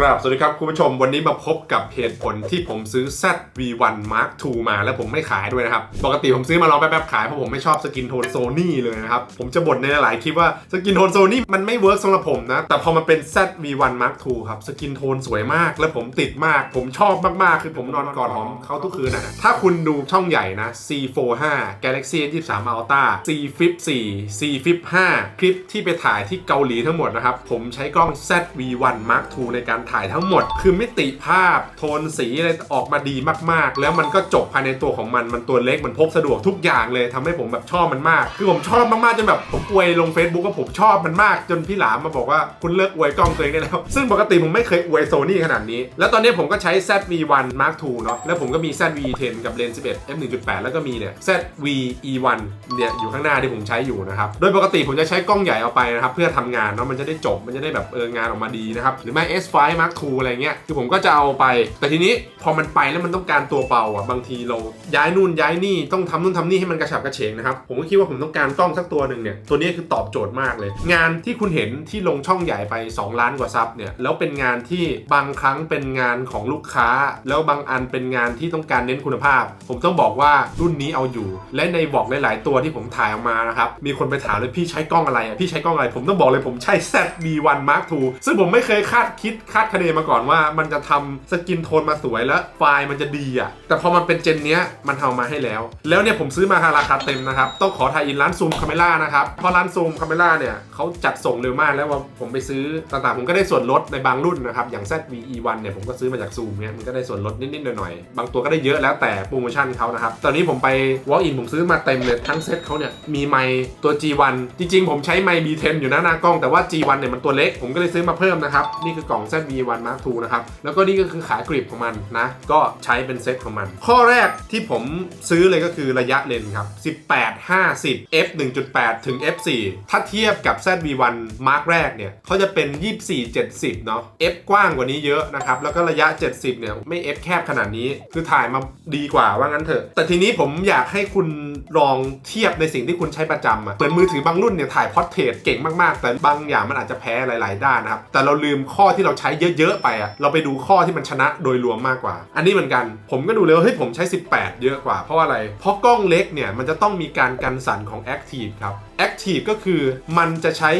ครับสวัสดีครับคุณผู้ชมวันนี้มาพบกับเหตุผลที่ผมซื้อ ZV1 Mark II มาแล้วผมไม่ขายด้วยนะครับ ปกติผมซื้อมาลองแป๊บๆขายเพราะผมไม่ชอบสกินโทนโซนี่เลยนะครับ ผมจะบ่นในหลายคลิปว่าสกินโทนโซนี่มันไม่เวิร์กสำหรับผมนะ แต่พอมันเป็น ZV1 Mark II ครับ สกินโทนสวยมาก และผมติดมาก ผมชอบมากๆ คือผมนอนกอดหอมเขาทุกคืนนะถ้าคุณดูช่องใหญ่นะ C45 Galaxy S23 Ultra C Flip 4 C Flip 5คลิปที่ไปถ่ายที่เกาหลีทั้งหมดนะครับผมใช้กล้อง ZV1 Mark II ในการถ่ายทั้งหมด คือมิติภาพ โทนสีอะไรออกมาดีมากๆ แล้วมันก็จบภายในตัวของมัน มันตัวเล็กมันพกสะดวกทุกอย่างเลยทำให้ผมแบบชอบมันมาก คือผมชอบมากๆจนแบบผมอวยลง Facebook ว่าผมชอบมันมาก จนพี่หลามมาบอกว่าคุณเลิกอวยกล้องตัวเองได้แล้ว ซึ่งปกติผมไม่เคยอวยโซนี่ขนาดนี้ แล้วตอนนี้ผมก็ใช้ ZV1 Mark II เนาะ แล้วผมก็มี ZV-10 กับเลนส์11 f 1.8แล้วก็มีเนี่ย ZV-E1 เนี่ยอยู่ข้างหน้าที่ผมใช้อยู่นะครับ โดยปกติผมจะใช้กล้องใหญ่เอาไปนะครับเพื่อทำงานเนาะ มันจะได้จบ มันจะได้แบบเอองานออกมาดีนะครับ หรือไม่ S5 Mark II อะไรเงี้ย คือผมก็จะเอาไป แต่ทีนี้พอมันไปแล้วมันต้องการตัวเบาอะ บางทีเราย้ายนู่นย้ายนี่ ต้องทำนู่นทำนี่ให้มันกระฉับกระเฉงนะครับ ผมก็คิดว่าผมต้องการกล้องสักตัวหนึ่งเนี่ย ตัวนี้คือตอบโจทย์มากเลย งานที่คุณเห็นที่ลงช่องใหญ่ไป 2 ล้านกว่าซับเนี่ย แล้วเป็นงานที่บางครั้งเป็นงานของลูกค้า แล้วบางอันเป็นงานที่ต้องการเน้นคุณภาพ ผมต้องบอกว่ารุ่นนี้เอาอยู่ และในบอกหลาย ๆ ตัวที่ผมถ่ายออกมานะครับ มีคนไปถามเลยพี่ใช้กล้องอะไรอะ พี่ใช้กล้องอะไร ผมต้องบอกเลยผมใช้ ZV1 Mark II ซึ่งผมไม่เคยคาดคิดคาดคะเนมาก่อนว่ามันจะทำสกินโทนมาสวยแล้วไฟล์มันจะดีอะ แต่พอมันเป็นเจนเนี้ยมันทำมาให้แล้ว แล้วเนี่ยผมซื้อมาราคาเต็มนะครับ ต้องขอทายอินร้านซูมคาเมล่านะครับเพราะร้านซูมคาเมล่าเนี่ยเขาจัดส่งเร็วมากแล้วว่าผมไปซื้อต่างๆ ผมก็ได้ส่วนลดในบางรุ่นนะครับอย่าง ZVE1 เนี่ยผมก็ซื้อมาจากซูมเนี่ยมันก็ได้ส่วนลดนิดๆหน่อยๆบางตัวก็ได้เยอะแล้วแต่โปรโมชั่นเขานะครับตอนนี้ผมไป Walk in ผมซื้อมาเต็มเลยทั้งเซตเขาเนี่ยมีไมตัว G1 จริง ๆ ผมใช้ไม B10 อยู่นะหน้ากล้องแต่ว่า G1 เนี่ยมันตัวเล็กผมก็เลยซื้อมาเพิ่มนะครับนี่คือกล่อง1 Mark II นะครับ แล้วก็นี่ก็คือขากริบของมันนะ ก็ใช้เป็นเซ็ตของมัน ข้อแรกที่ผมซื้อเลยก็คือระยะเลนส์ครับ 18 50 f 1.8 ถึง f 4ถ้าเทียบกับ ZV1 Mark แรกเนี่ยเขาจะเป็น 24 70 เนาะ f กว้างกว่านี้เยอะนะครับ แล้วก็ระยะ 70 เนี่ยไม่ f แคบขนาดนี้ คือถ่ายมาดีกว่าว่างั้นเถอะ แต่ทีนี้ผมอยากให้คุณลองเทียบในสิ่งที่คุณใช้ประจำอะเหมือนมือถือบางรุ่นเนี่ยถ่ายพอร์เทรตเก่งมากๆ แต่บางอย่างมันอาจจะแพ้หลาย ๆ ด้านนะครับ แต่เราลืมข้อที่เราใช้เยอะๆไปอะเราไปดูข้อที่มันชนะโดยรวมมากกว่า อันนี้เหมือนกัน ผมก็ดูเลยว่าเฮ้ยผมใช้ 18 เยอะกว่าเพราะอะไร เพราะกล้องเล็กเนี่ยมันจะต้องมีการกันสั่นของ Active ครับ Active ก็คือมันจะใช้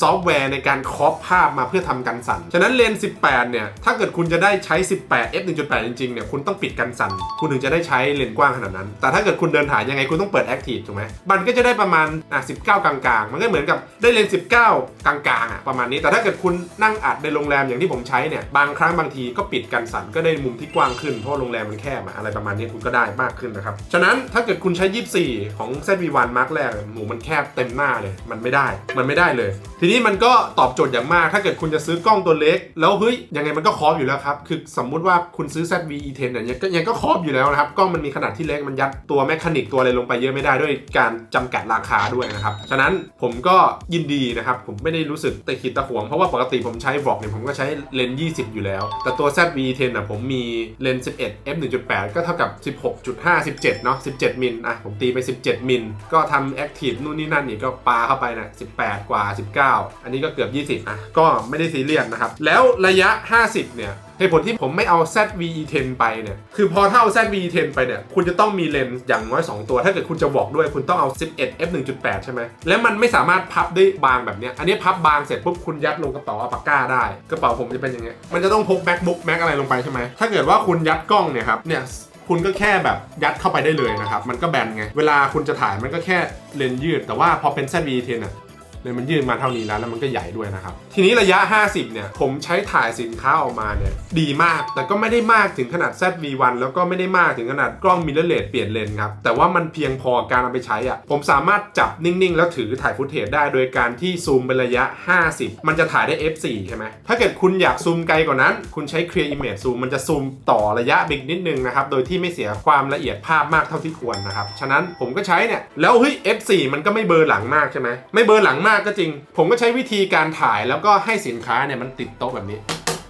ซอฟต์แวร์ในการครอปภาพมาเพื่อทำกันสั่น ฉะนั้นเลนส์18 เนี่ย ถ้าเกิดคุณจะได้ใช้ 18 f 1.8 จริงๆ เนี่ย คุณต้องปิดกันสั่น คุณถึงจะได้ใช้เลนส์กว้างขนาดนั้น แต่ถ้าเกิดคุณเดินถ่ายยังไงคุณต้องเปิด Active ถูกไหม มันก็จะได้ประมาณ อะ 19 กลางๆ มันก็เหมือนกับได้เลนส์19 กลางๆ อะ ประมาณนี้ แต่ถ้าเกิดคุณนั่งอัดในโรงแรมอย่างที่ผมใช้เนี่ย บางครั้งบางทีก็ปิดกันสั่นก็ได้มุมที่กว้างขึ้น เพราะโรงแรมมันแคบอะอะไรประมาณนี้คุณก็ได้มากขึ้นนะครับ ฉะนั้นถ้าเกิดคุณใช้ 24 ของ ZV1 Mark แรกหมูมันแคบเต็มหน้าเลยมันไม่ได้มันไม่ได้เลย ทีนี้มันก็ตอบโจทย์อย่างมากถ้าเกิดคุณจะซื้อกล้องตัวเล็ก แล้วเฮ้ยยังไงมันก็ครอบอยู่แล้วครับคือสมมุติว่าคุณซื้อ ZV-E10 เนี่ยยังก็ยังก็ครอบอยู่แล้วนะครับกล้องมันมีขนาดที่เล็กมันยัดตัวแมคานิกตัวอะไรลงไปเยอะไม่ได้ด้วยการจำกัดราคาด้วยนะครับฉะนั้นผมก็ยินดีนะครับผมไม่ได้รู้สึกตะขิดตะขวงเพราะว่าปกติผมใช้บอกเนี่ยผมก็ใช้เลนส์20 อยู่แล้ว แต่ตัว ZV-10 อะผมมีเลนส์11 f 1.8ก็เท่ากับ 16.5 17เนาะ17มิลอะผมตีไป 17มิลก็ทำแอคทีฟนู่นนี่นั่นอีกก็ปาเข้าไปนะ18 กว่า 19 อันนี้ก็เกือบ 20อะก็ไม่ได้ซีเรียสนะครับ แล้วระยะ 50 เนี่ยเหตุผลที่ผมไม่เอา ZVE10 ไปเนี่ย คือพอถ้าเอา ZVE10 ไปเนี่ย คุณจะต้องมีเลนส์อย่างน้อย 2 ตัว ถ้าเกิดคุณจะบอกด้วย คุณต้องเอา 11 f 1.8 ใช่ไหม แล้วมันไม่สามารถพับได้บางแบบนี้ อันนี้พับบางเสร็จปุ๊บ คุณยัดลงกระเป๋าอัปาก้าได้ กระเป๋าผมจะเป็นอย่างเงี้ย มันจะต้องพก MacBook Mac อะไรลงไปใช่ไหม ถ้าเกิดว่าคุณยัดกล้องเนี่ยครับ เนี่ย คุณก็แค่แบบยัดเข้าไปได้เลยนะครับ มันก็แบนไง เวลาคุณจะถ่ายมันก็แค่เลนยืด แต่ว่าพอเป็น ZV-10 อะ เลยมันยืดมาเท่านี้แล้วแล้วมันก็ใหญ่ด้วยนะครับ ทีนี้ระยะ 50 เนี่ย ผมใช้ถ่ายสินค้าออกมาเนี่ย ดีมาก แต่ก็ไม่ได้มากถึงขนาด ZV1 แล้วก็ไม่ได้มากถึงขนาดกล้องมิเรอร์เลสเปลี่ยนเลนส์ครับ แต่ว่ามันเพียงพอการเอาไปใช้อะ่ะ ผมสามารถจับนิ่ง ๆ แล้วถือถ่ายฟุตเทจได้โดยการที่ซูมเป็นระยะ 50 มันจะถ่ายได้ f4 ใช่ไหมถ้าเกิดคุณอยากซูมไกลกว่านั้น คุณใช้ Clear Image Zoom มันจะซูมต่อระยะบิ๊กนิดนึงนะครับ โดยที่ไม่เสียความละเอียดภาพมากเท่าที่ควรนะครับ ฉะนั้นผมก็ใช้เนี่ย แล้วเฮ้ย f4 มันก็ไม่เบอร์หลังมากใช่ไหมไม่เบอร์หลังมากก็จริง ผมก็ใช้วิธีการถ่ายแล้วก็ให้สินค้าเนี่ยมันติดโต๊ะแบบนี้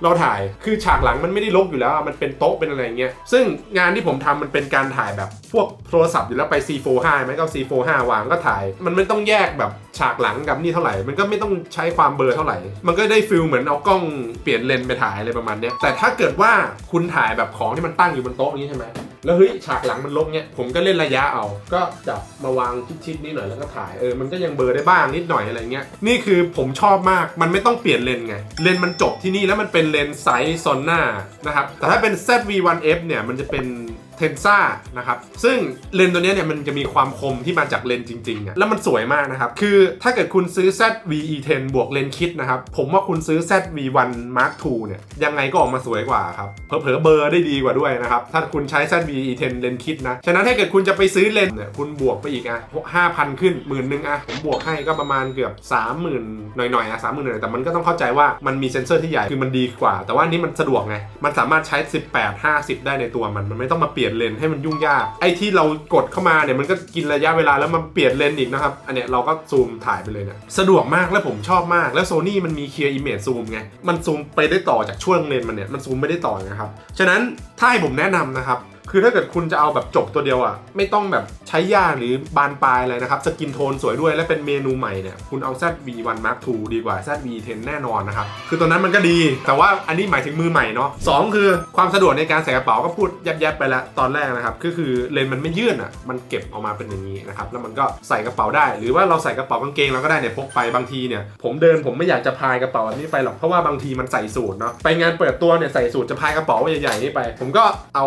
เราถ่ายคือฉากหลังมันไม่ได้ลกอยู่แล้ว มันเป็นโต๊ะเป็นอะไรเงี้ยซึ่งงานที่ผมทำมันเป็นการถ่ายแบบพวกโทรศัพท์อยู่แล้วไป C45 ไหมก็ C45 วางก็ถ่าย มันไม่ต้องแยกแบบฉากหลังกับนี่เท่าไหร่ มันก็ไม่ต้องใช้ความเบลอเท่าไหร่ มันก็ได้ฟิลเหมือนเอากล้องเปลี่ยนเลนส์ไปถ่ายอะไรประมาณเนี้ยแต่ถ้าเกิดว่าคุณถ่ายแบบของที่มันตั้งอยู่บนโต๊ะนี้ใช่ไหม แล้วเฮ้ยฉากหลังมันลบเนี่ยผมก็เล่นระยะเอา ก็จับมาวางชิดๆนี้หน่อยแล้วก็ถ่ายเออมันก็ยังเบอร์ได้บ้างนิดหน่อยอะไรเงี้ยนี่คือผมชอบมากมันไม่ต้องเปลี่ยนเลนไงเลนมันจบที่นี่แล้วมันเป็นเลนส์ไซส์ซอนหน้านะครับแต่ถ้าเป็น ZV-1F เนี่ยมันจะเป็น เทนซ่านะครับ ซึ่งเลนส์ตัวนี้เนี่ยมันจะมีความคมที่มาจากเลนส์จริงๆอะแล้วมันสวยมากนะครับ คือถ้าเกิดคุณซื้อ ZV-E10 บวกเลนส์คิดนะครับ ผมว่าคุณซื้อ ZV-1 Mark II เนี่ย ยังไงก็ออกมาสวยกว่าครับ เผลอๆเบอร์ได้ดีกว่าด้วยนะครับ ถ้าคุณใช้ ZV-E10 เลนส์คิดนะ ฉะนั้นถ้าเกิดคุณจะไปซื้อเลนส์เนี่ย คุณบวกไปอีกอะ5,000ขึ้นหมื่นนึงอะ ผมบวกให้ก็ประมาณเกือบ 30,000 หน่อยๆอะ30,000หน่อยแต่มันก็ต้องเข้าใจว่ามันมีเซนเซอร์ที่ใหญ่คือมันดีกว่า แต่ว่านี้มันสะดวกไงมันสามารถใช้ 18 50 ได้ในตัวมันมันไม่ต้องมาเปลี่ยนเลนส์ให้มันยุ่งยาก ไอ้ที่เรากดเข้ามาเนี่ยมันก็กินระยะเวลาแล้วมันเปลี่ยนเลนส์อีกนะครับ อันเนี้ยเราก็ซูมถ่ายไปเลยเนี่ยสะดวกมากและผมชอบมาก แล้วโซนี่มันมีเคลียร์อิมเมจซูมไง มันซูมไปได้ต่อจากช่วงเลนส์มันเนี่ย มันซูมไม่ได้ต่อนะครับ ฉะนั้นถ้าให้ผมแนะนำนะครับ คือถ้าเกิดคุณจะเอาแบบจบตัวเดียวอะ ไม่ต้องแบบใช้ยากหรือบานปลายอะไรนะครับ สกินโทนสวยด้วยและเป็นเมนูใหม่เนี่ย คุณเอา ZV1 Mark II ดีกว่า ZV10 แน่นอนนะครับ คือตัวนั้นมันก็ดี แต่ว่าอันนี้หมายถึงมือใหม่เนาะสองคือความสะดวกในการใส่กระเป๋าก็พูดยับๆไปแล้วตอนแรกนะครับ ก็คือเลนมันไม่ยื่นอะ มันเก็บออกมาเป็นอย่างนี้นะครับ แล้วมันก็ใส่กระเป๋าได้ หรือว่าเราใส่กระเป๋ากางเกงเราก็ได้เนี่ยพกไปบางทีเนี่ย ผมเดินผมไม่อยากจะพายกระเป๋าอันนี้ไปหรอกเพราะว่าบางทีมันใส่สูทเนาะไปงานเปิดตัวเนี่ยใส่สูทจะพายกระเป๋าใหญ่ๆนี่ไป ผมก็เอา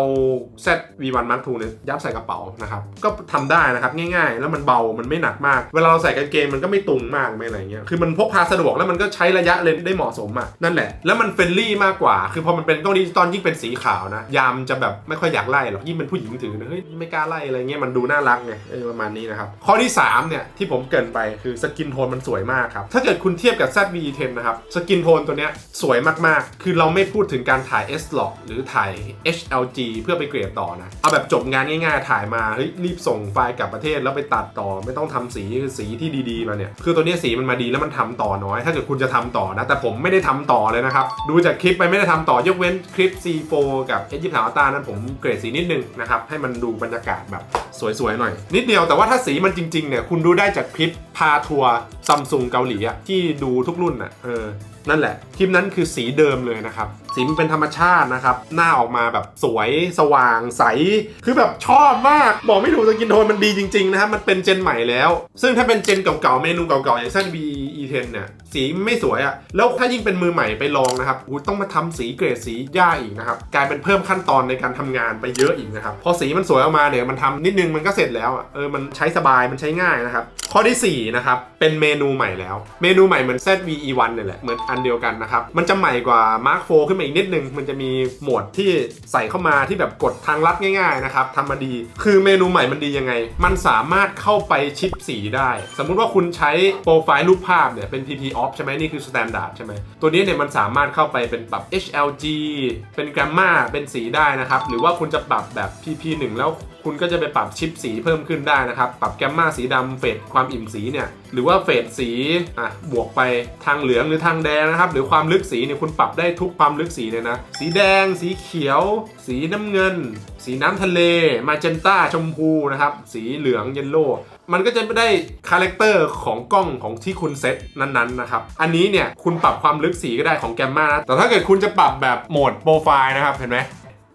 ZV1 Mark II เนี่ยยัดใส่กระเป๋านะครับ ก็ทำได้นะครับง่ายๆ แล้วมันเบา มันไม่หนักมาก เวลาเราใส่กางเกงมันก็ไม่ตุงมากไม่อะไรเงี้ย คือมันพกพาสะดวกแล้วมันก็ใช้ระยะเลนได้เหมาะสมอะ นั่นแหละ แล้วมันเฟรนลี่มากกว่า คือพอมันเป็นกล้องดิจิตอลยิ่งเป็นสีขาวนะ ยามจะแบบไม่ค่อยอยากไล่หรอก ยิ่งเป็นผู้หญิงถือนะเฮ้ยไม่กล้าไล่อะไรเงี้ย มันดูน่ารักไง เออประมาณนี้นะครับ ข้อที่สามเนี่ยที่ผมเกินไปคือสกินโทนมันสวยมากครับ ถ้าเกิดคุณเทียบกับ ZV-10 นะครับ สกินโทนตัวเนี้ยสวยมากๆ คือเราไม่พูดถึงการถ่าย S-Log หรือถ่าย HLG เพื่อไปเกรดต่อนะเอาแบบจบงานง่ายๆ ถ่ายมาเฮ้ยรีบส่งไฟล์กลับประเทศแล้วไปตัดต่อไม่ต้องทำสีคือสีที่ดีๆมาเนี่ยคือตัวเนี้ยสีมันมาดีแล้วมันทำต่อน้อย ถ้าเกิดคุณจะทำต่อนะ แต่ผมไม่ได้ทำต่อเลยนะครับ ดูจากคลิปไปไม่ได้ทำต่อยกเว้นคลิป C4 กับ S23 Ultra นั้นผมเกรดสีนิดนึงนะครับให้มันดูบรรยากาศแบบสวยๆหน่อย นิดเดียวแต่ว่าถ้าสีมันจริงๆเนี่ยคุณดูได้จากคลิปพาทัวร์ซัมซุงเกาหลีอะที่ดูทุกรุ่นอะเออนั่นแหละคลิปนั้นคือสีเดิมเลยนะครับ สีมันเป็นธรรมชาตินะครับ หน้าออกมาแบบสวยสว่างใส คือแบบชอบมากบอกไม่ถูกสกินโทนมันดีจริงๆนะครับมันเป็นเจนใหม่แล้ว ซึ่งถ้าเป็นเจนเก่าๆเมนูเก่าๆอย่างเช่น VE10 เนี่ยสีไม่สวยอะแล้วถ้ายิ่งเป็นมือใหม่ไปลองนะครับต้องมาทำสีเกรดสีย่าอีกนะครับกลายเป็นเพิ่มขั้นตอนในการทำงานไปเยอะอีกนะครับพอสีมันสวยออกมาเนี่ยมันทำนิดนึงมันก็เสร็จแล้วเออมันใช้สบายมันใช้ง่ายนะครับข้อที่4นะครับเป็นเมนูใหม่แล้ว เมนูใหม่เหมือน ZVE1 เนี่ยแหละเหมือนอันเดียวกันนะครับมันจะใหม่กว่า Mark 4ขึ้นมาอีกนิดนึงมันจะมีโหมดที่ใส่เข้ามาที่แบบกดทางลัดง่ายๆนะครับทำมาดี คือเมนูใหม่มันดียังไง มันสามารถเข้าไปชิปสีได้ สมมุติว่าคุณใช้โปรไฟล์รูปภาพเนี่ยเป็น PP off ใช่ไหมนี่คือ standard ใช่ไหมตัวนี้เนี่ยมันสามารถเข้าไปเป็นปรับ HLG เป็น gamma เป็นสีได้นะครับ หรือว่าคุณจะปรับแบบ PP 1 แล้ว คุณก็จะไปปรับชิปสีเพิ่มขึ้นได้นะครับ ปรับแกมมาสีดำเฟดความอิ่มสีเนี่ย หรือว่าเฟดสีอะบวกไปทางเหลืองหรือทางแดงนะครับ หรือความลึกสีเนี่ยคุณปรับได้ทุกความลึกสีเลยนะ สีแดง สีเขียว สีน้ำเงิน สีน้ำทะเล มาเจนต้าชมพูนะครับ สีเหลืองเยลโล่มันก็จะไม่ได้คาแรคเตอร์ของกล้องของที่คุณเซตนั้นๆนะครับ อันนี้เนี่ยคุณปรับความลึกสีก็ได้ของแกมมานะ แต่ถ้าเกิดคุณจะปรับแบบโหมดโปรไฟล์นะครับ เห็นไหม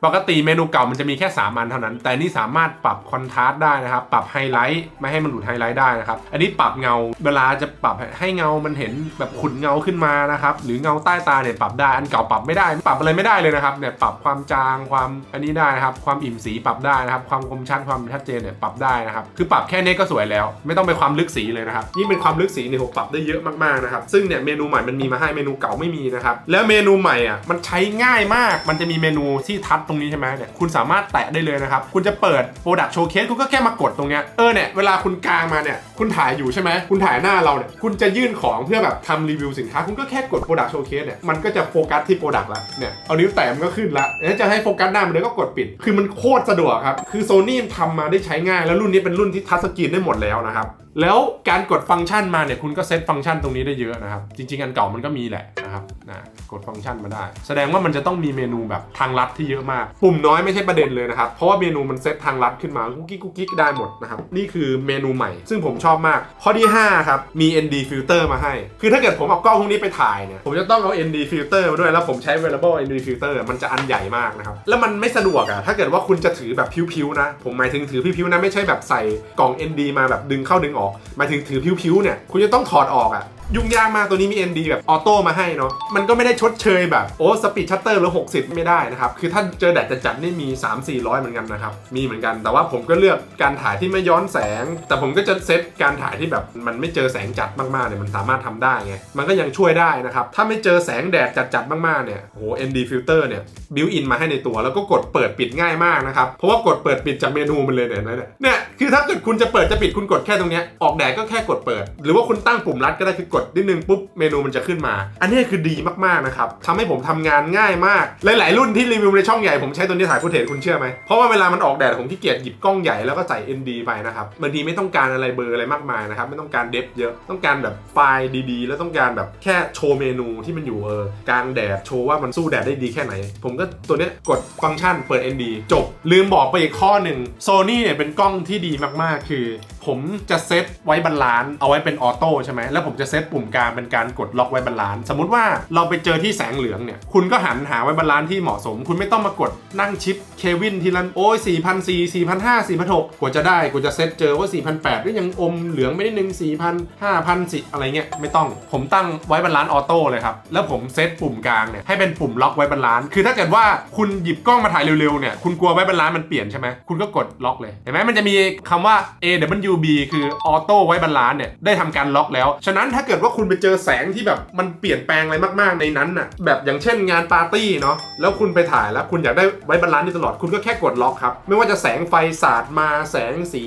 ปกติเมนูเก่ามันจะมีแค่3อันเท่านั้น แต่นี่สามารถปรับคอนทราสต์ได้นะครับ ปรับไฮไลท์ไม่ให้มันหลุดไฮไลท์ได้นะครับ อันนี้ปรับเงาเวลาจะปรับให้เงามันเห็นแบบขุนเงาขึ้นมานะครับ หรือเงาใต้ตาเนี่ยปรับได้ อันเก่าปรับไม่ได้ ปรับอะไรไม่ได้เลยนะครับเนี่ยปรับความจางความอันนี้ได้นะครับ ความอิ่มสีปรับได้นะครับ ความคมชัดความชัดเจนเนี่ยปรับได้นะครับ คือปรับแค่นี้ก็สวยแล้ว ไม่ต้องไปความลึกสีเลยนะครับยิ่เป็นความลึกสีเนี่ยผมปรับได้เยอะมากๆนะครับ ซึ่งเนี่ยเมนูใหม่มันมีมาให้เมนูเก่าไม่มีนะครับ แล้วเมนูใหม่อะมันใช้ง่ายมาก มันจะมีเมนูที่ทัดตรงนี้ใช่ไหมเนี่ยคุณสามารถแตะได้เลยนะครับ คุณจะเปิด Product Showcase คุณก็แค่มากดตรงเนี้ยเออเนี่ยเวลาคุณกลางมาเนี่ยคุณถ่ายอยู่ใช่ไหมคุณถ่ายหน้าเราเนี่ยคุณจะยื่นของเพื่อแบบทำรีวิวสินค้า คุณก็แค่กด Product Showcase เนี่ยมันก็จะโฟกัสที่ Product ละเนี่ยเอานิ้วแตะมันก็ขึ้นละแล้วจะให้โฟกัสหน้ามันเลยก็กดปิด คือมันโคตรสะดวกครับคือโซนี่ทำมาได้ใช้ง่ายแล้วรุ่นนี้เป็นรุ่นที่ทัชสกรีนได้หมดแล้วนะครับ แล้วการกดฟังก์ชันมาเนี่ยคุณก็เซตฟังก์ชันตรงนี้ได้เยอะนะครับ จริงๆอันเก่ามันก็มีแหละนะครับนะกดฟังก์ชันมาได้ แสดงว่ามันจะต้องมีเมนูแบบทางลัดที่เยอะมาก ปุ่มน้อยไม่ใช่ประเด็นเลยนะครับ เพราะว่าเมนูมันเซตทางลัดขึ้นมากุ๊กกิ๊กกุ๊กกิ๊กได้หมดนะครับ นี่คือเมนูใหม่ ซึ่งผมชอบมาก ข้อที่ 5 ครับ มี ND filter มาให้ คือถ้าเกิดผมเอากล้องพวกนี้ไปถ่ายเนี่ยผมจะต้องเอา ND filter มาด้วยแล้วผมใช้ variable ND filter มันจะอันใหญ่มากนะครับแล้วมันไม่สะดวกอะถ้าเกิดว่าคุณจะถือแบบพิ้วๆนะผมหมายถึงถือพิ้วๆนะไม่ใช่แบบใส่กล่อง ND มาแบบดึงเข้าดึงออกหมายถึงถือผิวๆเนี่ยคุณจะต้องถอดออกอะ ยุ่งยากมากตัวนี้มี ND แบบออโต้มาให้เนาะมันก็ไม่ได้ชดเชยแบบ โอ้สปีดชัตเตอร์หรือ 60 ไม่ได้นะครับ คือถ้าเจอแดดจัดๆนี่มี 3 400 เหมือนกันนะครับ มีเหมือนกันแต่ว่าผมก็เลือกการถ่ายที่ไม่ย้อนแสง แต่ผมก็จะเซตการถ่ายที่แบบมันไม่เจอแสงจัดมากๆเนี่ยมันสามารถทำได้ไงมันก็ยังช่วยได้นะครับ ถ้าไม่เจอแสงแดดจัดๆมากๆเนี่ยโห ND filter เนี่ยบิวอินมาให้ในตัว แล้วก็กดเปิดปิดง่ายมากนะครับเพราะว่ากดเปิดปิดจากเมนูมันเลยเนี่ยเนี่ยเนี่ยคือถ้าเกิดคุณจะเปิดจะปิดคุณกดแค่ตรงเนี้ยออกแดดก็แค่กดเปิด หรือว่าคุณตั้งปุ่มลัดก็ได้คือกดนิดนึงปุ๊บเมนูมันจะขึ้นมา อันนี้คือดีมากๆนะครับทำให้ผมทำงานง่ายมาก หลายๆรุ่นที่รีวิวในช่องใหญ่ผมใช้ตัวนี้ถ่ายฟุตเทจคุณเชื่อไหมเพราะว่าเวลามันออกแดดผมขี้เกียจหยิบกล้องใหญ่แล้วก็ใส่ ND ไปนะครับบางทีไม่ต้องการอะไรเบอร์อะไรมากมายนะครับไม่ต้องการเดฟเยอะต้องการแบบไฟล์ดีๆ แล้วต้องการแบบแค่โชว์เมนูที่มันอยู่เออกลางแดดโชว์ว่ามันสู้แดดได้ดีแค่ไหน ผมก็ตัวนี้กดฟังก์ชันเปิด ND จบ ลืมบอกไปอีกข้อหนึ่ง Sony เนี่ยเป็นกล้องที่ดีมากๆ คือ ผมจะเซตไว้บาลานซ์เอาไว้เป็นออโต้ใช่ไหมแล้วผมจะเซตปุ่มกลางเป็นการกดล็อกไว้บาลานซ์สมมติว่าเราไปเจอที่แสงเหลืองเนี่ยคุณก็หันหาไว้บาลานซ์ที่เหมาะสม คุณไม่ต้องมากดนั่งชิปเควินทีละโอ้ย4 0 0 4 4 5 0 0 4 6 0 0กว่าจะได้กว่าจะเซตเจอว่า4 8 0 0ก็ยังอมเหลืองไม่ได้หนึ่ง4 0 0 0 5,000สิอะไรเงี้ยไม่ต้องผมตั้งไว้บาลานซ์ออโต้เลยครับแล้วผมเซตปุ่มกลางเนี่ยให้เป็นปุ่มล็อกไว้บาลานซ์คือถ้าเกิดว่าคุณหยิบกล้องมาถ่ายเร็วๆเนี่ยคุณกลัวไว้บาลานซ์มันเปลี่ยนใช่ไหมคุณก็กดล็อกเลยเห็นไหมมันจะมีคำว่า A W B คือออโต้ไว้บาลานซ์เนี่ยได้ทำการล็อกแล้วฉะนั้นถ้าเกิดิดว่าคุณไปเจอแสงที่แบบมันเปลี่ยนแปลงอะไรมากๆในนั้นน่ะแบบอย่างเช่นงานปาร์ตี้เนาะแล้วคุณไปถ่ายแล้วคุณอยากได้ไว้บาลานซ์นี่ตลอดคุณก็แค่กดล็อกครับไม่ว่าจะแสงไฟสาดมาแสงสี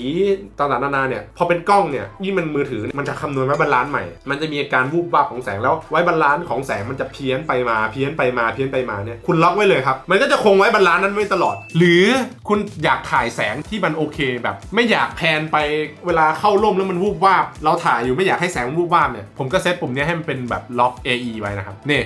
ต่างๆนานาเนี่ยพอเป็นกล้องเนี่ยยิ่งมันมือถือมันจะคำนวณไว้บาลานซ์ใหม่ มันจะมีอาการวูบวาบของแสงแล้วไว้บาลานซ์ของแสงมันจะเพี้ยนไปมาเพี้ยนไปมาเพี้ยนไปมาเนี่ยคุณล็อกไว้เลยครับมันก็จะคงไว้บาลานซ์นั้นไว้ตลอด หรือคุณอยากถ่ายแสงที่มันโอเคแบบ ไม่อยากแพนไปเวลาเข้าร่มแล้วมันวูบวาบเราถ่ายอยู่ไม่อยากให้แสงวูบวาบเนี่ยผมก็เซตปุ่มนี้ให้มันเป็นแบบล็อก AE ไว้นะครับนี่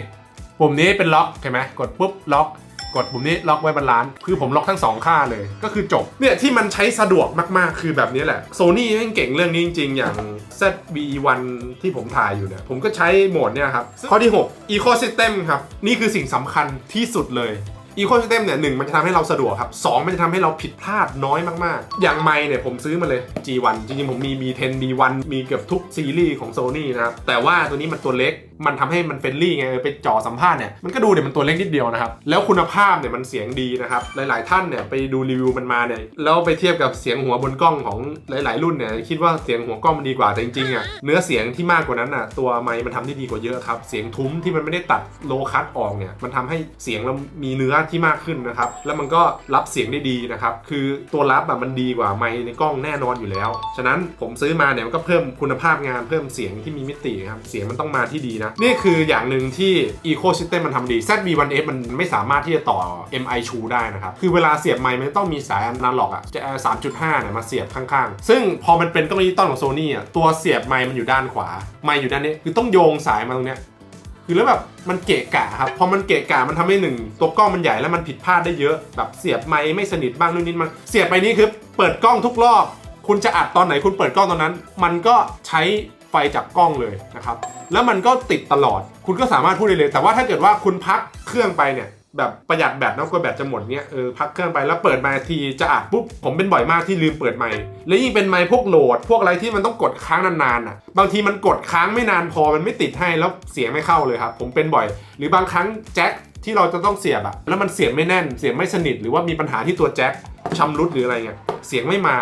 ปุ่มนี้เป็นล็อกเห็นไหมกดปุ๊บล็อก กดปุ่มนี้ล็อกไว้บาลาน คือผมล็อกทั้งสองค่าเลย ก็คือจบ เนี่ยที่มันใช้สะดวกมากๆ คือแบบนี้แหละโซนี่แม่งเก่งเรื่องนี้จริง ๆ อย่าง ZV1 ที่ผมถ่ายอยู่เนี่ย ผมก็ใช้โหมดเนี่ยครับ ข้อที่ 6 Ecosystem ครับ นี่คือสิ่งสำคัญที่สุดเลย อีโค y ิสเต็มเนี่ยหนึ่งมันจะทำให้เราสะดวกครับสองมันจะทำให้เราผิดพลาดน้อยมากๆ อย่างไมค์เนี่ยผมซื้อมาเลย G1 จริงๆ ผมมี B10 B1 มีเกือบทุกซีรีส์ของ Sony นะครับ แต่ว่าตัวนี้มันตัวเล็กมันทำให้มันเฟรนลี่ไงไปจ่อสัมภาษณ์เนี่ยมันก็ดูเนี่ยมันตัวเล็กนิดเดียวนะครับ แล้วคุณภาพเนี่ยมันเสียงดีนะครับ หลาย ๆ ท่านเนี่ยไปดูรีวิวมันมาเนี่ยแล้วไปเทียบกับเสียงหัวบนกล้องของหลาย ๆ รุ่นเนี่ยคิดว่าเสียงหัวกล้องมันดีกว่าแต่จริงๆอะเนื้อเสียงที่มากกว่านั้นอะตัวไมค์มันทำได้ดีกว่าเยอะครับเสียงทุ้มที่มันไม่ได้ตัดโลคัตออกเนี่ยมันทำให้เสียงเรามีเนื้อที่มากขึ้นนะครับ แล้วมันก็รับเสียงได้ดีนะครับ คือตัวรับอะมันดีกว่าไมค์ในกล้องแน่นอนอยู่แล้ว ฉะนั้นผมซื้อมาเนี่ยมันก็เพิ่มคุณภาพงานเพิ่มเสียงที่มีมิติครับ เสียงมันต้องมาที่ดีนะ นี่คืออย่างหนึ่งที่ Ecosystem มันทำดี ZV1F มันไม่สามารถที่จะต่อ MI ชูได้นะครับ คือเวลาเสียบไมค์มันต้องมีสายอนาล็อกอะจะ3.5เนี่ยมาเสียบข้างๆ ซึ่งพอมันเป็นกล้องดิจิตอลของโซนี่อะตัวเสียบไมค์มันอยู่ด้านขวาไมค์อยู่ด้านนี้คือต้องโยงสายมาตรงเนี้ย คือแล้วแบบมันเกะกะครับพอมันเกะกะมันทำให้หนึ่งตัวกล้องมันใหญ่แล้วมันผิดพลาดได้เยอะ แบบเสียบไม้ไม่สนิทบ้างนู่นนี่มันเสียบไปนี่คือเปิดกล้องทุกรอบ คุณจะอัดตอนไหนคุณเปิดกล้องตอนนั้น มันก็ใช้ไฟจากกล้องเลยนะครับแล้วมันก็ติดตลอด คุณก็สามารถพูดได้เลย แต่ว่าถ้าเกิดว่าคุณพักเครื่องไปเนี่ย แบบประหยัดแบตนะกลัวแบตจะหมดเนี่ยเออพักเครื่องไปแล้วเปิดมาทีจะอัดปุ๊บผมเป็นบ่อยมากที่ลืมเปิดไมค์แล้วยิ่งเป็นไมค์พวกโหลด พวกอะไรที่มันต้องกดค้างนานๆอะ บางทีมันกดค้างไม่นานพอมันไม่ติดให้แล้วเสียงไม่เข้าเลยครับผมเป็นบ่อย หรือบางครั้งแจ็คที่เราจะต้องเสียบอะแล้วมันเสียบไม่แน่น เสียบไม่สนิทหรือว่ามีปัญหาที่ตัวแจ็คชำรุดหรืออะไรเงี้ยเสียงไม่มา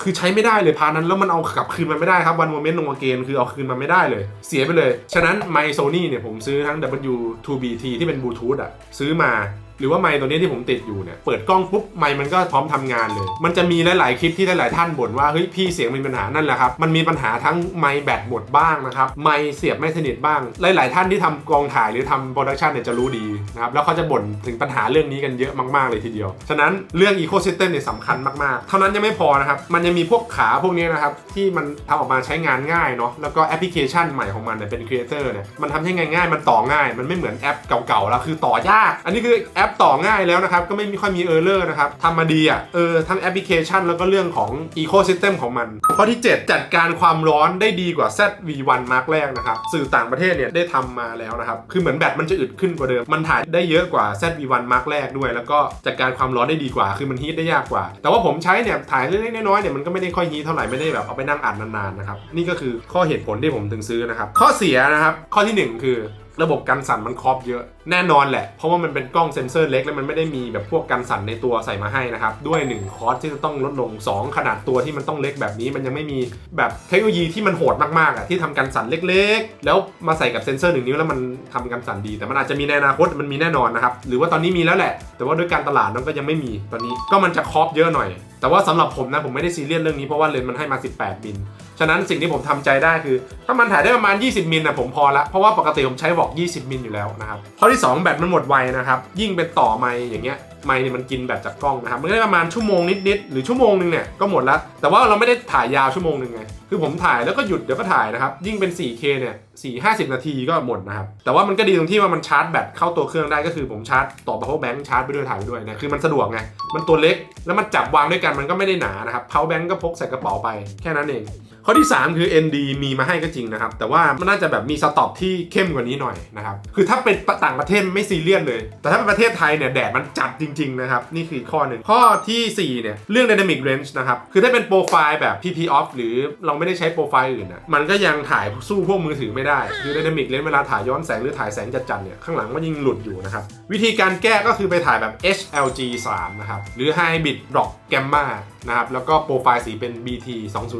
คือใช้ไม่ได้เลยพานั้นแล้วมันเอากลับคืนมาไม่ได้ครับวันโมเมนต์ลงมาเกนคือเอาคืนมาไม่ได้เลย เสียไปเลย ฉะนั้นไมโซนี่เนี่ยผมซื้อทั้ง W2BT ที่เป็นบลูทูธอะซื้อมา หรือว่าไมค์ตัวนี้ที่ผมติดอยู่เนี่ยเปิดกล้องปุ๊บไมค์มันก็พร้อมทำงานเลย มันจะมีหลาย ๆ คลิปที่หลาย ๆ ท่านบ่นว่าเฮ้ยพี่เสียงมีปัญหานั่นแหละครับมันมีปัญหาทั้งไมค์แบตหมดบ้างนะครับไมค์เสียบไม่สนิทบ้าง หลาย ๆ ท่านที่ทำกองถ่ายหรือทำโปรดักชันเนี่ยจะรู้ดีนะครับแล้วเขาจะบ่นถึงปัญหาเรื่องนี้กันเยอะมาก ๆ เลยทีเดียว ฉะนั้นเรื่องอีโค y ิสเต็มเนี่ยสำคัญมาก ๆ เท่านั้นยังไม่พอนะครับมันยังมีพวกขาพวกนี้นะครับที่มันทำออกมาใช้งานง่ายเนาะแล้วก็แอปพลิเคชันใหม่ของมันเนี่ยเป็นครีเอเตอร์เนี่ยมันทำให้ง่ายๆมันต่อง่าย มันไม่เหมือนแอปเก่าๆแล้วคือต่อยาก อันนี้คือแอปปต่อง่ายแล้วนะครับ ก็ไม่มีค่อยมีเออร์เลอร์นะครับทำมาดีอะเออทั้งแอปพลิเคชันแล้วก็เรื่องของอีโค y ิสเต็มของมัน ข้อที่ 7 จัดการความร้อนได้ดีกว่า ZV1 Mark แรกนะครับ สื่อต่างประเทศเนี่ยได้ทำมาแล้วนะครับ คือเหมือนแบตมันจะอึดขึ้นกว่าเดิม มันถ่ายได้เยอะกว่า ZV1 Mark แรกด้วย แล้วก็จัดการความร้อนได้ดีกว่า คือมันฮีทได้ยากกว่า แต่ว่าผมใช้เนี่ยถ่ายเล็กๆน้อยๆเนี่ยมันก็ไม่ได้ค่อยฮีทเท่าไหร่ไม่ได้แบบเอาไปนั่งอ่านนานๆนะครับนี่ก็คือข้อเหตุผลที่ผมถึงซื้อนะครับข้อเสียนะครับข้อที่หนึ่งคือ ระบบกันสั่นมันครอบเยอะแน่นอนแหละ เพราะว่ามันเป็นกล้องเซ็นเซอร์เล็กแล้วมันไม่ได้มีแบบพวกกันสั่นในตัวใส่มาให้นะครับ ด้วย 1 คอร์สที่จะต้องลดลง 2 ขนาดตัวที่มันต้องเล็กแบบนี้ มันยังไม่มีแบบเทคโนโลยีที่มันโหดมากๆอะที่ทำกันสั่นเล็ก ๆ แล้วมาใส่กับเซ็นเซอร์หนึ่งนิ้วแล้วมันทำกันสั่นดี แต่มันอาจจะมีในอนาคตมันมีแน่นอนนะครับหรือว่าตอนนี้มีแล้วแหละ แต่ว่าด้วยการตลาดมันก็ยังไม่มีตอนนี้ก็มันจะครอบเยอะหน่อย แต่ว่าสำหรับผมนะผมไม่ได้ซีเรียสเรื่องนี้เพราะว่าเลนส์มันให้มา 18 มิล ฉะนั้นสิ่งที่ผมทำใจได้คือ ถ้ามันถ่ายได้ประมาณ 20 มิลนะผมพอละ เพราะว่าปกติผมใช้บอก 20 มิลอยู่แล้วนะครับข้อที่ 2 แบตมันหมดไวนะครับ ยิ่งเป็นต่อไม้อย่างเงี้ยไม้เนี่ยมันกินแบตจากกล้องนะครับ มันก็ได้ประมาณชั่วโมงนิดๆหรือชั่วโมงหนึงเนี่ยก็หมดละแต่ว่าเราไม่ได้ถ่ายยาวชั่วโมงหนึ่งไงคือผมถ่ายแล้วก็หยุดเดี๋ยวก็ถ่ายนะครับ ยิ่งเป็น 4K เนี่ย4 50 นาทีก็หมดนะครับ แต่ว่ามันก็ดีตรงที่ว่ามันชาร์จแบตเข้าตัวเครื่องได้ก็คือผมชาร์จต่อ power bank ชาร์จไปด้วยถ่ายไปด้วยนะคือมันสะดวกไง มันตัวเล็กแล้วมันจับวางด้วยกันมันก็ไม่ได้หนานะครับ power bank ก็พกใส่กระเป๋าไปแค่นั้นเองข้อที่ 3 คือ ND มีมาให้ก็จริงนะครับ แต่ว่ามันน่าจะแบบมีสต็อปที่เข้มกว่านี้หน่อยนะครับ คือถ้าเป็นต่างประเทศไม่ซีเรียสเลย แต่ถ้าเป็นประเทศไทยเนี่ยแดดมันจัดจริง ๆ นะครับ นี่คือข้อหนึ่งข้อที่ 4 เนี่ย เรื่อง Dynamic Range นะครับ คือถ้าเป็นโปรไฟล์แบบ PP off หรือเราไม่ได้ใช้โปรไฟล์อื่นอะมันก็ยังถ่ายสู้พวกมือถือไม่ได้ คือไดนามิกเลนส์เวลาถ่ายย้อนแสงหรือถ่ายแสงจัดๆเนี่ยข้างหลังมันยิ่งหลุดอยู่นะครับวิธีการแก้ก็คือไปถ่ายแบบ HLG 3นะครับหรือ Hybrid Rock Gamma นะครับแล้วก็โปรไฟล์สีเป็น BT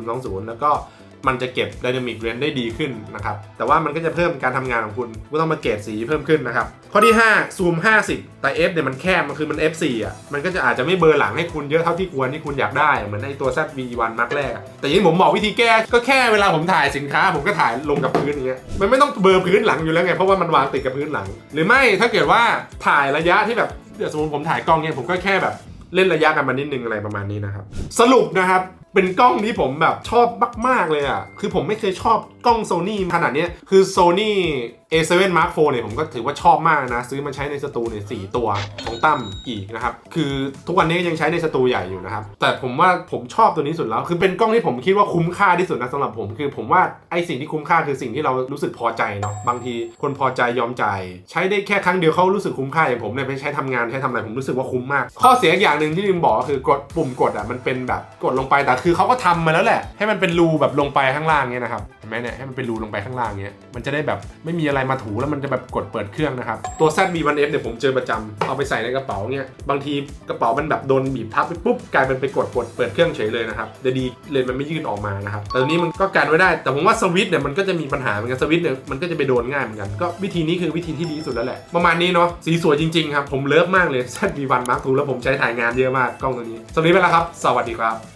2020 แล้วก็ มันจะเก็บ Dynamic Range ได้ดีขึ้นนะครับแต่ว่ามันก็จะเพิ่มการทำงานของคุณก็ต้องมาเกรดสีเพิ่มขึ้นนะครับข้อที่ 5 ซูม 50 แต่ F เนี่ยมันแคบมันคือมัน F4 อะมันก็จะอาจจะไม่เบอร์หลังให้คุณเยอะเท่าที่ควรที่คุณอยากได้เหมือนในตัว ZV1 มาร์กแรก แต่อยังผมบอกวิธีแก้ก็แค่เวลาผมถ่ายสินค้า ผมก็ถ่ายลงกับพื้นอย่างเงี้ยมันไม่ต้องเบอร์พื้นหลังอยู่แล้วไงเพราะว่ามันวางติดกับพื้นหลัง หรือไม่ถ้าเกิดว่าถ่ายระยะที่แบบเดี๋ยวสมมติผมถ่ายกล้องเนี่ยผมก็แค่แบบ เล่นระยะกันมานิดนึงอะไรประมาณนี้นะครับ สรุปนะครับ เป็นกล้องที่ผมแบบชอบมาก ๆ เลยอะ คือผมไม่เคยชอบ กล้องโซนี่ขนาดนี้คือ Sony A7 Mark IV เนี่ยผมก็ถือว่าชอบมากนะ ซื้อมาใช้ในสตูเนี่ยสตัวของตั้มอีกนะครับ คือทุกวันนี้ยังใช้ในสตูใหญ่อยู่นะครับ แต่ผมว่าผมชอบตัวนี้สุดแล้ว คือเป็นกล้องที่ผมคิดว่าคุ้มค่าที่สุดนะสำหรับผม คือผมว่าไอสิ่งที่คุ้มค่าคือสิ่งที่เรารู้สึกพอใจเนาะบางทีคนพอใจยอมจ่ายใช้ได้แค่ครั้งเดียวเขารู้สึกคุ้มค่าอย่างผมเนี่ยไปใช้ทำงานใช้ทำอะไรผมรู้สึกว่าคุ้มมาก ข้อเสียอีกอย่างหนึ่งที่ลืมบอกก็คือกดปุ่มกดอะมันเป็นแบบกดลงไปแต่คือเขาก็ทำมาแล้วแหละ ให้มันเป็นรูแบบลงไปข้างล่างเนี้ยนะครับเห็นไหมเนี่ยให้มันเป็นรูลงไปข้างล่างเนี้ยมันจะได้แบบไม่มีอะไรมาถูแล้วมันจะแบบกดเปิดเครื่องนะครับตัว ZV1F เนี่ยผมเจอประจำเอาไปใส่ในกระเป๋าเนี่ยบางทีกระเป๋ามันแบบโดนบีบทับไปปุ๊บกลายเป็นไปกดกดเปิดเครื่องเฉยเลยนะครับเดี๋ยวดีเลนมันไม่ยื่นออกมานะครับแต่ตนนี้มันก็กันไว้ได้ แต่ผมว่าสวิตเนี่ยมันก็จะมีปัญหาเหมือนกันสวิตเนี่ยมันก็จะไปโดนง่ายเหมือนกันก็วิธีนี้คือวิธีที่ดีที่สุดแล้วแหละประมาณนี้เนาะสีสวยจริงๆครับผมเลิฟมากเลย ZV1 Mark II แล้วผมใช้ถ่ายงานเยอะมากกล้องตัวนี้สวัสดีไปแล้วครับ สวัสดีครับ